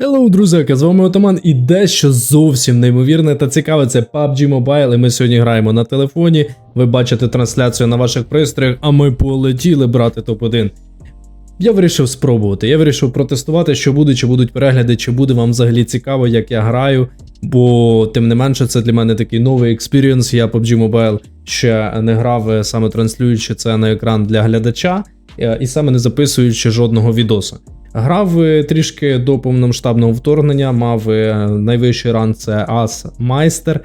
Hello, друзяки, з вами Отаман і дещо зовсім неймовірне та цікаве це PUBG Mobile, і ми сьогодні граємо на телефоні. Ви бачите трансляцію на ваших пристроях, а ми полетіли брати топ-1. Я вирішив спробувати. Я вирішив протестувати, що буде, чи будуть перегляди, чи буде вам взагалі цікаво, як я граю. Бо тим не менше, це для мене такий новий експірієнс. Я PUBG Mobile ще не грав, е, саме транслюючи це на екран для глядача, е, і саме не записуючи жодного відоса. Грав е, трішки до повномасштабного вторгнення, мав е, найвищий ранг це Ас Майстер,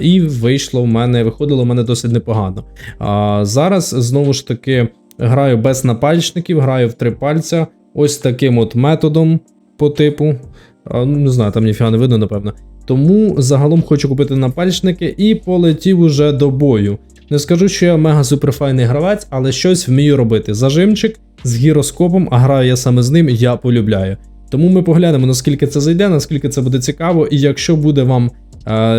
і вийшло в мене, виходило в мене досить непогано. Зараз знову ж таки граю без напальчників, граю в три пальця, ось таким от методом по типу. Ну, не знаю, там ніфіга не видно, напевно. Тому загалом хочу купити напальчники і полетів уже до бою. Не скажу, що я мега суперфайний гравець, але щось вмію робити. Зажимчик з гіроскопом, а граю я саме з ним, я полюбляю. Тому ми поглянемо, наскільки це зайде, наскільки це буде цікаво, і якщо буде вам е,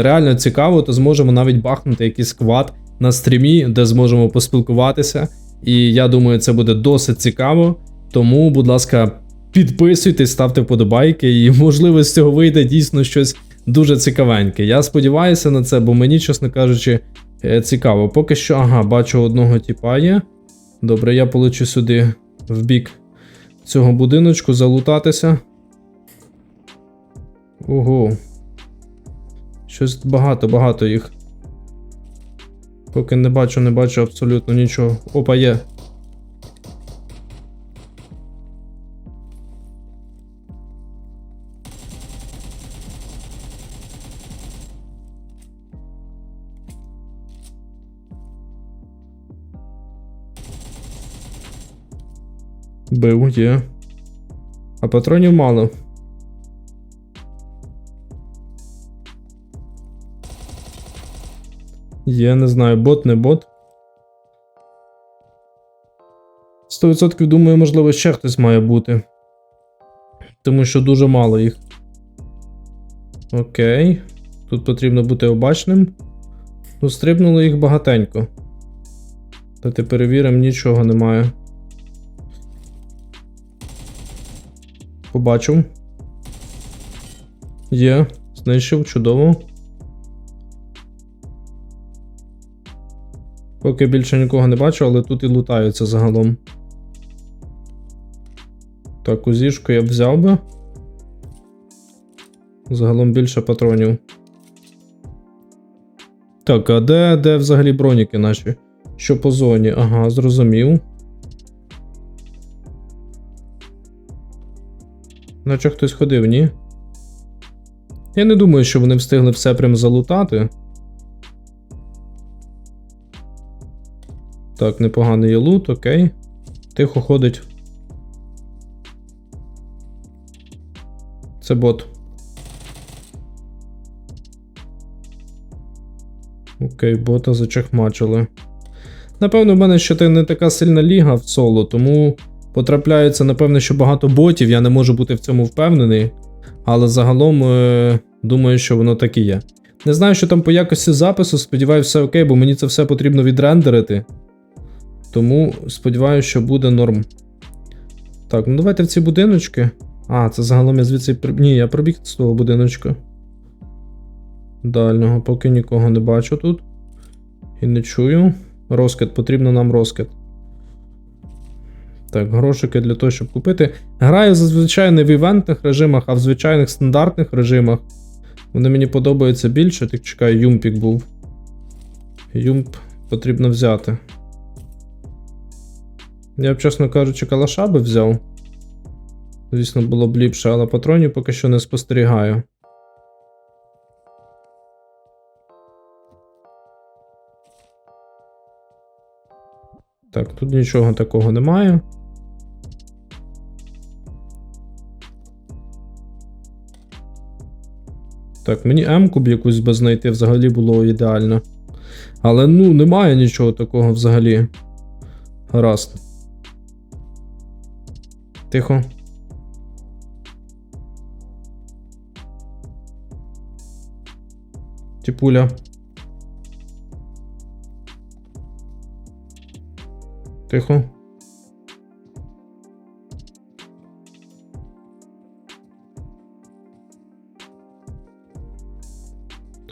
реально цікаво, то зможемо навіть бахнути якийсь сквад на стрімі, де зможемо поспілкуватися. І я думаю, це буде досить цікаво. Тому, будь ласка, підписуйтесь, ставте вподобайки, і можливо з цього вийде дійсно щось дуже цікавеньке. Я сподіваюся на це, бо мені, чесно кажучи, е, цікаво. Поки що, ага, бачу одного тіпа є. Добре, я полечу сюди в бік цього будиночку, залутатися. Ого. Щось багато-багато їх. Поки не бачу, не бачу абсолютно нічого. Опа, є. Бив, є. А патронів мало. Є, не знаю, бот, не бот. 100% думаю, можливо, ще хтось має бути. Тому що дуже мало їх. Окей. Тут потрібно бути обачним. Ну, стрибнуло їх багатенько. Давайте перевіримо, нічого немає. Побачив. Є, знищив, чудово. Поки більше нікого не бачу, але тут і лутаються загалом. Так, узішку я б взяв би. Загалом більше патронів. Так, а де, де взагалі броніки наші? Що по зоні? Ага, зрозумів. Наче хтось ходив, ні? Я не думаю, що вони встигли все прям залутати. Так, непоганий є лут, окей. Тихо ходить. Це бот. Окей, бота зачехмачили. Напевно, в мене ще не така сильна ліга в соло, тому потрапляється, напевно, що багато ботів, я не можу бути в цьому впевнений. Але загалом е, думаю, що воно так і є. Не знаю, що там по якості запису, сподіваюся, все окей, бо мені це все потрібно відрендерити. Тому сподіваюся, що буде норм. Так, ну давайте в ці будиночки. А, це загалом я звідси. Ні, я пробіг з того будиночка. Дальнього, поки нікого не бачу тут. І не чую. Розкид, потрібно нам розкид. Так, грошики для того, щоб купити. Граю зазвичай не в івентних режимах, а в звичайних стандартних режимах. Вони мені подобаються більше. Так чекаю, юмпік був. Юмп потрібно взяти. Я б, чесно кажучи, калаша би взяв. Звісно, було б ліпше, але патронів поки що не спостерігаю. Так, тут нічого такого немає. Так, мені М-ку б якусь би знайти взагалі було ідеально. Але ну, немає нічого такого взагалі. Гаразд. Тихо. Тіпуля. Тихо.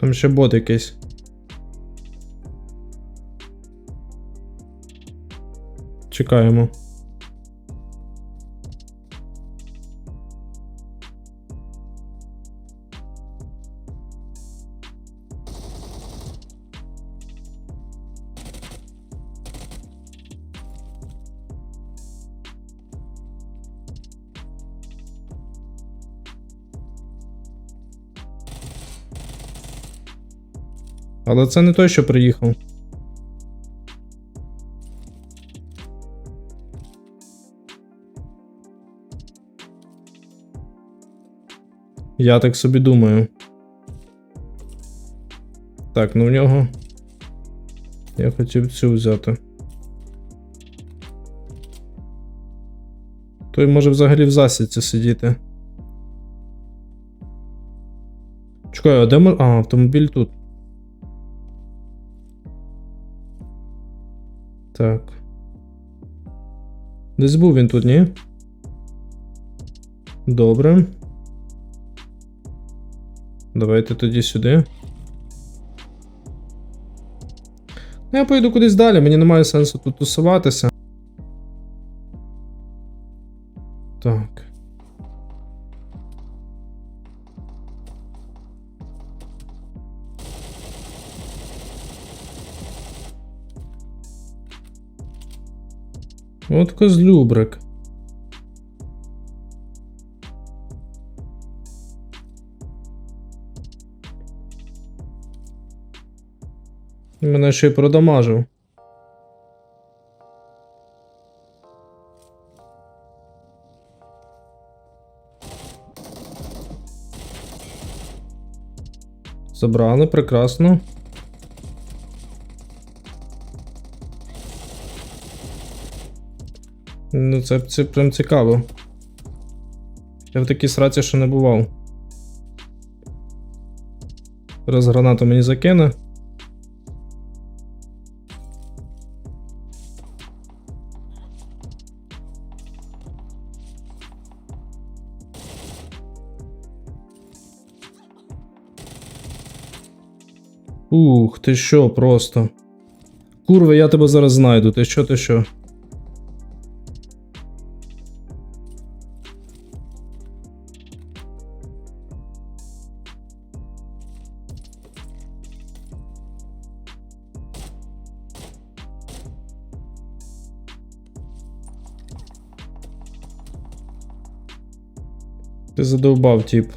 Там ще бот якийсь. Чекаємо. Але це не той, що приїхав. Я так собі думаю. Так, ну в нього. Я хотів цю взяти. Той може взагалі в засідці сидіти. Чекай, а де А, автомобіль тут. Так. Десь був він тут, ні? Добре. Давайте тоді сюди. Ну, я поїду кудись далі, мені немає сенсу тут тусуватися. Так. От козлюбрик. Мене ще й продамажив. Забрали, прекрасно. Ну, це, це прям цікаво. Я в такій сраці ще не бував. Зараз гранату мені закине. Ух, ти що просто. Курва, я тебе зараз знайду. Ти що, ти що? Задовбав, тип.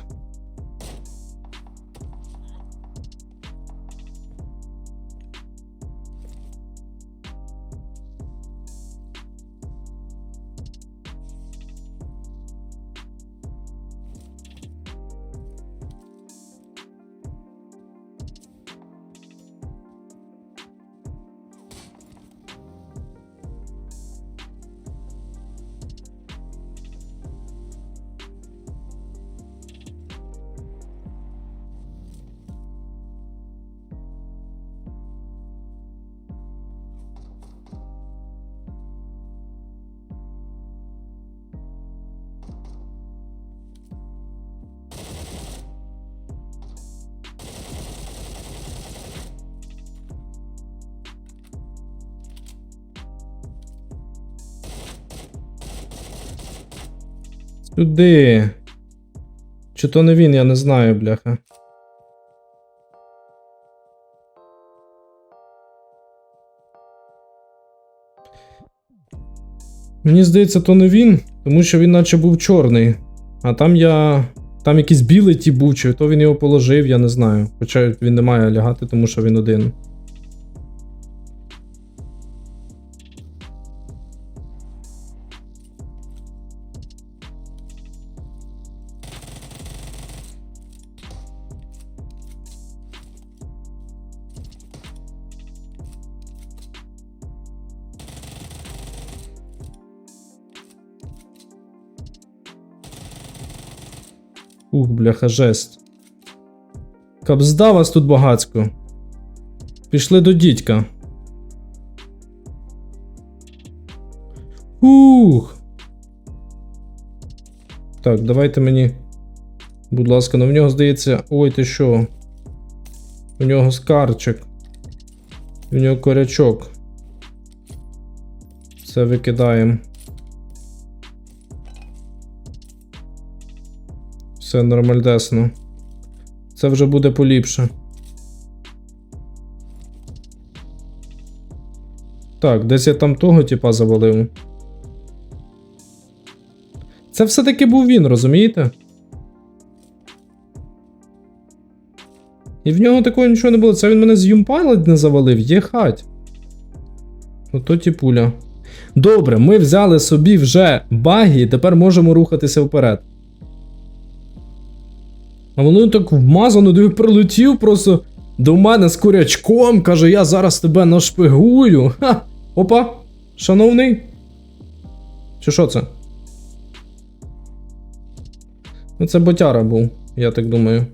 Сюди. Чи то не він, я не знаю, бляха. Мені здається, то не він, тому що він наче був чорний. А там я. Там якийсь білий ті був, чи то він його положив, я не знаю. Хоча він не має лягати, тому що він один. Ух, бляха, жесть. Кабзда вас тут багацько. Пішли до дідька. Ух. Так, давайте мені. Будь ласка, ну в нього здається. Ой, ти що? У нього скарчик. У нього корячок. Це викидаємо. Все нормальдесно. Це вже буде поліпше. Так, десь я там того типа завалив. Це все-таки був він, розумієте? І в нього такого нічого не було. Це він мене з юмпайлот не завалив, єхать. Ото ті пуля. Добре, ми взяли собі вже баги, і тепер можемо рухатися вперед. А воно так вмазано, диви, прилетів просто до мене з курячком. Каже, я зараз тебе нашпигую. Ха! Опа! Шановний. Чи що це? Ну, це ботяра був, я так думаю.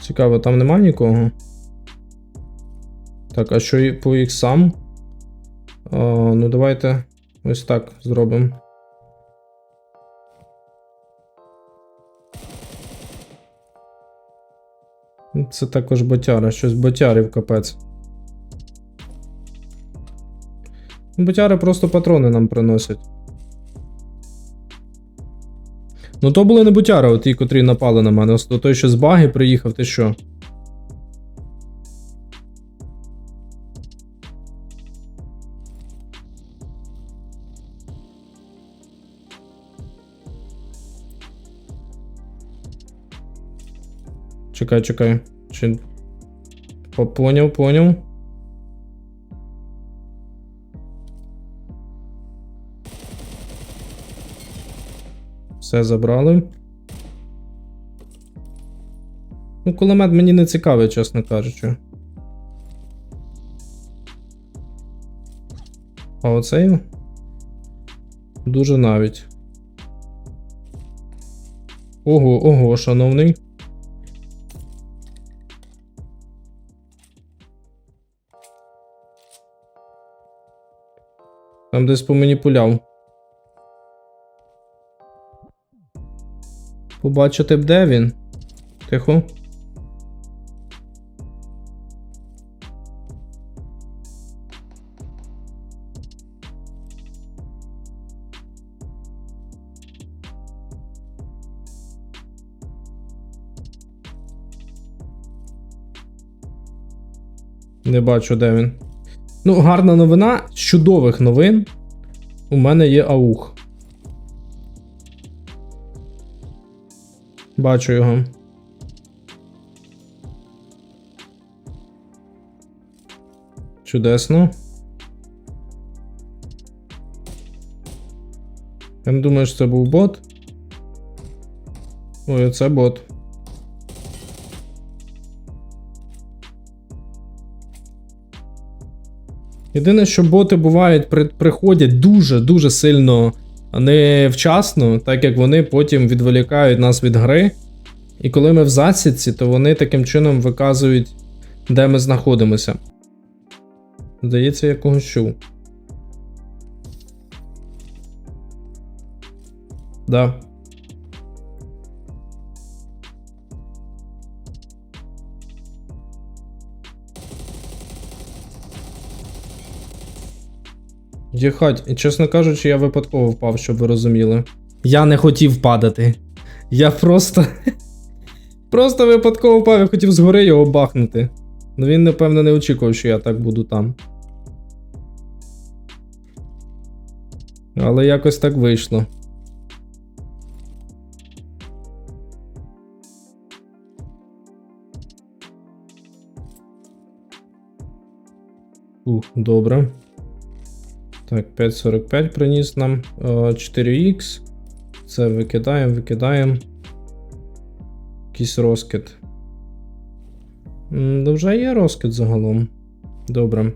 Цікаво, там нема нікого. Так, а що по іксам? А, ну, давайте ось так зробимо. Це також ботяра, щось ботярів капець. Ботяри просто патрони нам приносять. Ну, то були не ботяри, от ті, котрі напали на мене. Ось той, що з баги приїхав, ти що? Чекай, чекай. Чи... Поняв, поняв. Все забрали. Ну, кулемет мені не цікавий, чесно кажучи. А оцей? Дуже навіть. Ого, ого, шановний. Там десь по мені пуляв. Побачити б де він. Тихо. Не бачу, де він. Ну, гарна новина. З чудових новин. У мене є аух. Бачу його. Чудесно. Я не думаю, що це був бот. Ой, це бот. Єдине, що боти бувають, при, приходять дуже-дуже сильно невчасно, так як вони потім відволікають нас від гри. І коли ми в засідці, то вони таким чином виказують, де ми знаходимося. Здається, я когось чув. Да. Єхать, і чесно кажучи, я випадково впав, щоб ви розуміли. Я не хотів падати. Я просто. Просто випадково впав, я хотів згори його бахнути. Ну він, напевно, не очікував, що я так буду там. Але якось так вийшло. Ух, добре. Так, 5.45 приніс нам е, 4х. Це викидаємо, викидаємо. Якийсь розкид. Вже є розкид загалом. Добре.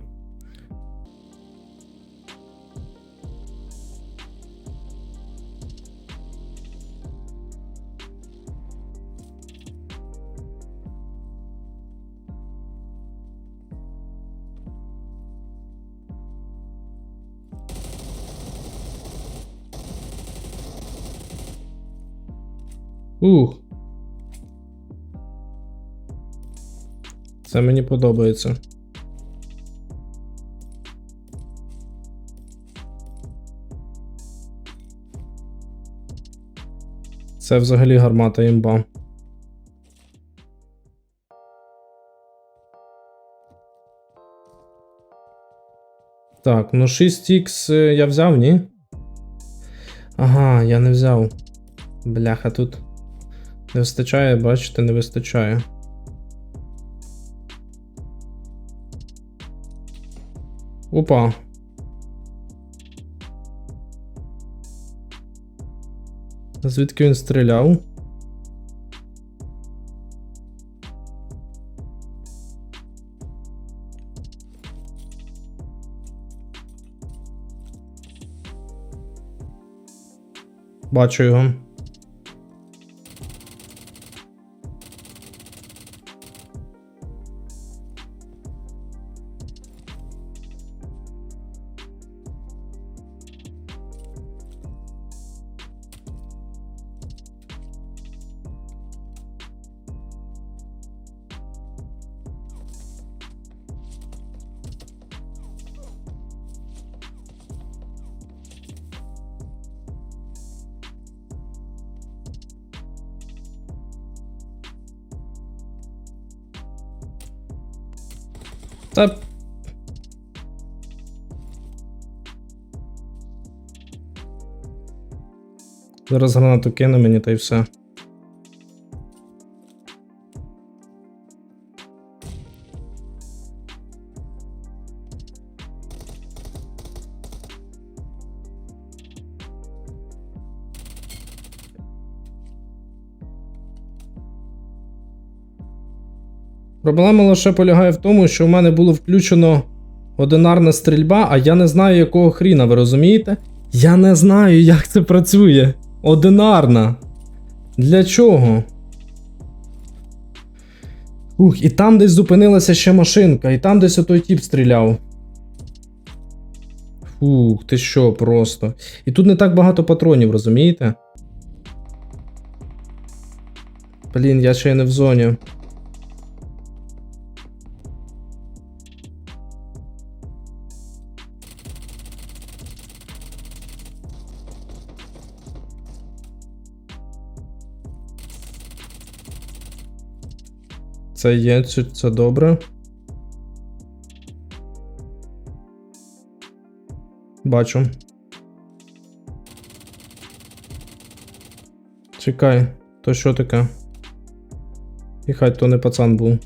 Ух. Це мені подобається. Це взагалі гармата імба. Так, ну 6х я взяв, ні? Ага, я не взяв. Бляха, тут не вистачає, бачите, не вистачає. Опа. Звідки він стріляв? Бачу його. Та. Зараз гранату кине мені та й все. Проблема лише полягає в тому, що в мене було включено одинарна стрільба, а я не знаю, якого хріна, ви розумієте? Я не знаю, як це працює. Одинарна. Для чого? Ух, і там десь зупинилася ще машинка, і там десь отой тіп стріляв. Фух, ти що просто. І тут не так багато патронів, розумієте? Блін, я ще й не в зоні. Це є, чи це добре. Бачу. Чекай, то що таке? І хай то не пацан був.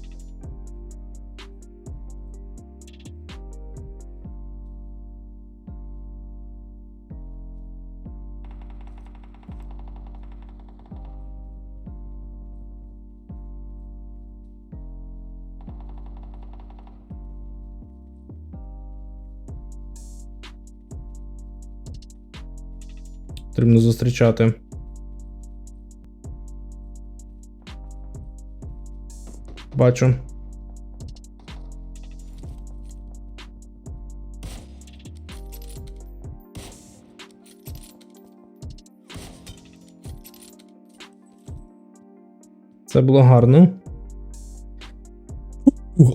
Зустрічати. Бачу. Це було гарно.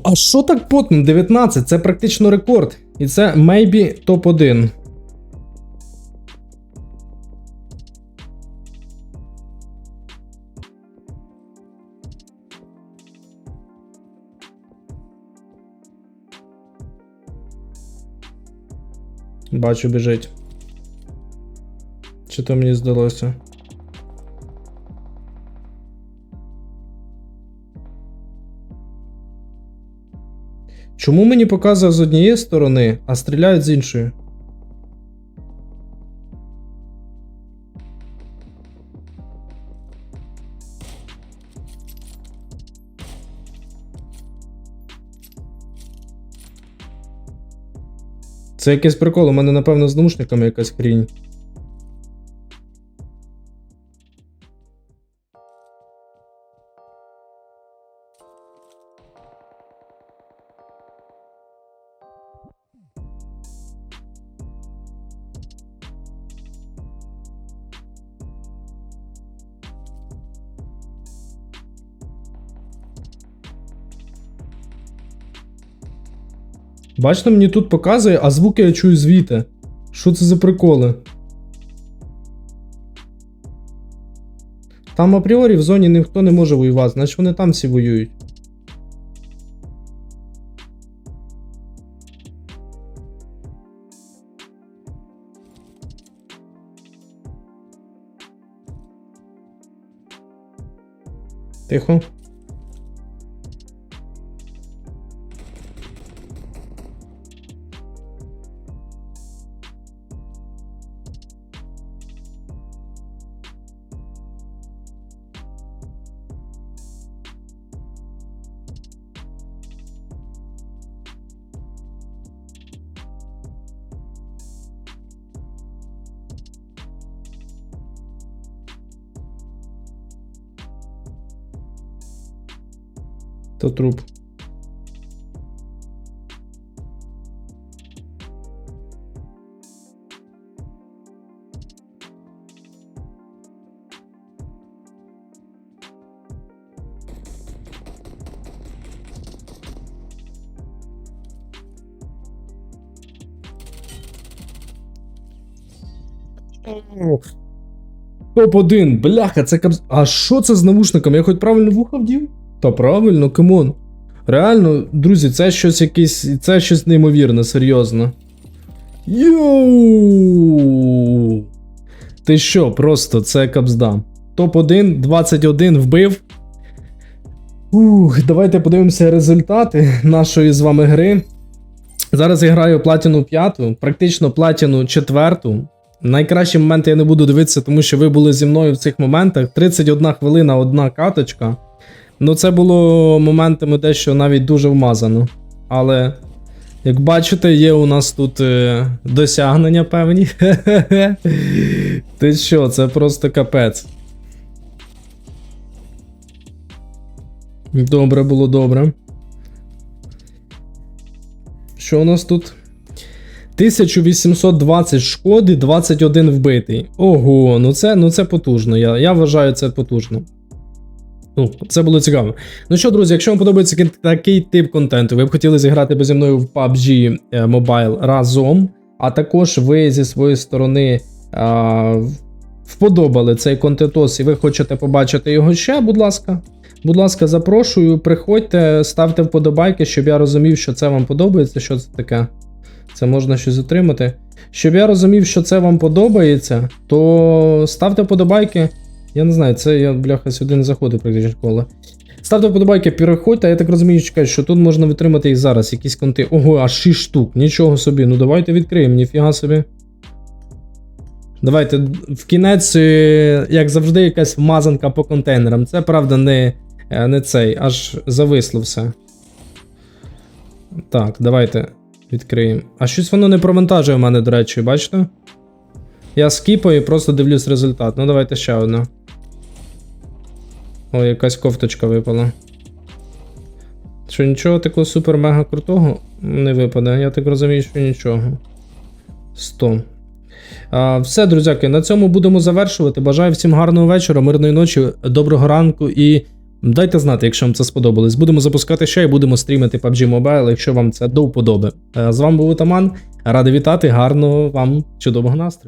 А що так потно? 19? Це практично рекорд. І це maybe топ-1. Бачу, біжить. Чи то мені здалося? Чому мені показує з однієї сторони, а стріляють з іншої? Це якийсь прикол, у мене, напевно, з наушниками якась хрінь. Бачите, мені тут показує, а звуки я чую звідти. Що це за приколи? Там апріорі в зоні ніхто не може воювати, значить вони там всі воюють. Тихо. То труп. Топ-1, бляха, це капс. А що це з навушниками? Я хоч правильно вуха вдів? Та правильно, камон. Реально, друзі, це щось якесь. Це щось неймовірне, серйозно. Йоу! Ти що, просто це капзда. Топ-1, 21 вбив. Ух, давайте подивимося результати нашої з вами гри. Зараз я граю платіну 5, практично платіну 4. Найкращі моменти я не буду дивитися, тому що ви були зі мною в цих моментах. 31 хвилина, одна каточка. Ну, це було моментами дещо навіть дуже вмазано. Але, як бачите, є у нас тут е, досягнення певні. Ти що, це просто капець. Добре було добре. Що у нас тут? 1820 шкоди, 21 вбитий. Ого, ну це, ну це потужно. Я, я вважаю це потужно. Ну, це було цікаво. Ну що, друзі, якщо вам подобається такий тип контенту, ви б хотіли зіграти зі мною в PUBG Mobile разом, а також ви зі своєї сторони а, вподобали цей контентос і ви хочете побачити його ще, будь ласка. Будь ласка, запрошую, приходьте, ставте вподобайки, щоб я розумів, що це вам подобається. Що це таке? Це можна щось отримати. Щоб я розумів, що це вам подобається, то ставте вподобайки. Я не знаю, це я, бляха, сюди не заходив практично школа. Ставте вподобайки, переходьте, а я так розумію, чекай, що тут можна витримати і зараз якісь конти. Ого, аж 6 штук, нічого собі. Ну давайте відкриємо, ніфіга собі. Давайте в кінець, е, як завжди, якась вмазанка по контейнерам. Це правда не, е, не цей, аж зависло все. Так, давайте відкриємо. А щось воно не провантажує в мене, до речі, бачите? Я скіпаю і просто дивлюсь результат. Ну, давайте ще одне. О, якась кофточка випала. Що нічого такого супер-мега крутого не випаде. Я так розумію, що нічого. 100. А, все, друзяки, на цьому будемо завершувати. Бажаю всім гарного вечора, мирної ночі, доброго ранку і дайте знати, якщо вам це сподобалось. Будемо запускати ще і будемо стрімити PUBG Mobile, якщо вам це до вподоби. Е, З вами був Атаман. Радий вітати, гарного вам чудового настрою.